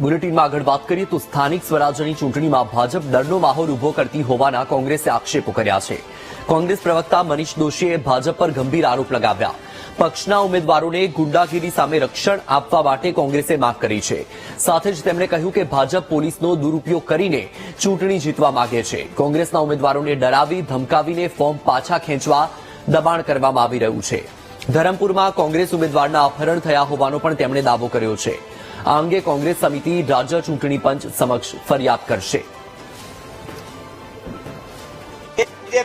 બુલેટિનમાં આગળ વાત કરીએ તો સ્થાનિક સ્વરાજ્યની ચૂંટણીમાં ભાજપ ડરનો માહોલ ઊભો કરતી હોવાના કોંગ્રેસે આક્ષેપો કર્યા છે. કોંગ્રેસ પ્રવક્તા મનીષ દોશીએ ભાજપ પર ગંભીર આરોપ લગાવ્યા. પક્ષના ઉમેદવારોને ગુંડાગીરી સામે રક્ષણ આપવા માટે કોંગ્રેસે માંગ કરી છે. સાથે જ તેમણે કહ્યું કે ભાજપ પોલીસનો દુરુપયોગ કરીને ચૂંટણી જીતવા માંગે છે. કોંગ્રેસના ઉમેદવારોને ડરાવી, ધમકાવીને ફોર્મ પાછા ખેંચવા દબાણ કરવામાં આવી રહ્યું છે. ધરમપુરમાં કોંગ્રેસ ઉમેદવારના અપહરણ થયા હોવાનો પણ તેમણે દાવો કર્યો છે. આ અંગે કોંગ્રેસ સમિતિ રાજ્ય ચૂંટણી પંચ સમક્ષ ફરિયાદ કરશે.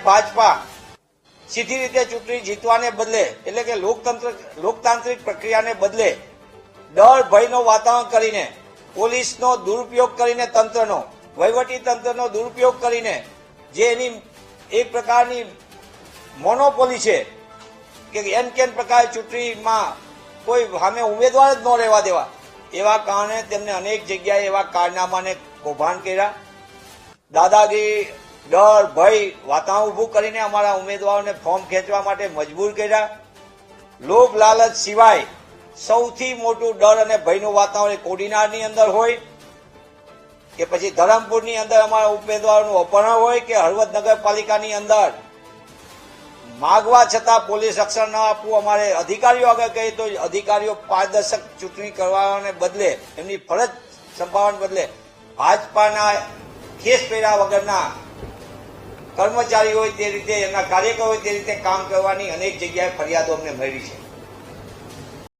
ભાજપા સીધી રીતે ચૂંટણી જીતવાને બદલે, એટલે કે લોકતંત્ર, લોકતાંત્રિક પ્રક્રિયાને બદલે, ડર ભયનો વાતાવરણ કરીને, પોલીસનો દુરુપયોગ કરીને તંત્રનો, વહીવટી તંત્રનો દુરુપયોગ કરીને, જે એની એક પ્રકારની મોનોપોલી છે, કે એમ કેમ પ્રકારે ચૂંટણીમાં કોઈ સામે ઉમેદવાર જ ન રહેવા દેવા એવા કારણે તેમને અનેક જગ્યાએ એવા કારનામાને કૌભાંડ કર્યા. દાદાગીરી ડર, ભય, વાતાવરણ ઊભું કરીને અમારા ઉમેદવારોને ફોર્મ ખેંચવા માટે મજબૂર કર્યા. લોભ લાલચ સિવાય સૌથી મોટું ડર અને ભયનું વાતાવરણ કોડીનારની અંદર હોય કે પછી ધરમપુરની અંદર અમારા ઉમેદવારોનું અપહરણ હોય કે હળવદ નગરપાલિકાની અંદર માગવા છતાં પોલીસ રક્ષણ ન આપવું, અમારે અધિકારીઓ આગળ કહીએ તો અધિકારીઓ પારદર્શક ચૂંટણી કરવાને બદલે એમની ફરજ સંભાળવાને બદલે ભાજપાના કેસ પહેર્યા વગરના કર્મચારી હોય તે રીતે, એમના કાર્યકરો હોય તે રીતે કામ કરવાની અનેક જગ્યાએ ફરિયાદો અમને મળી છે.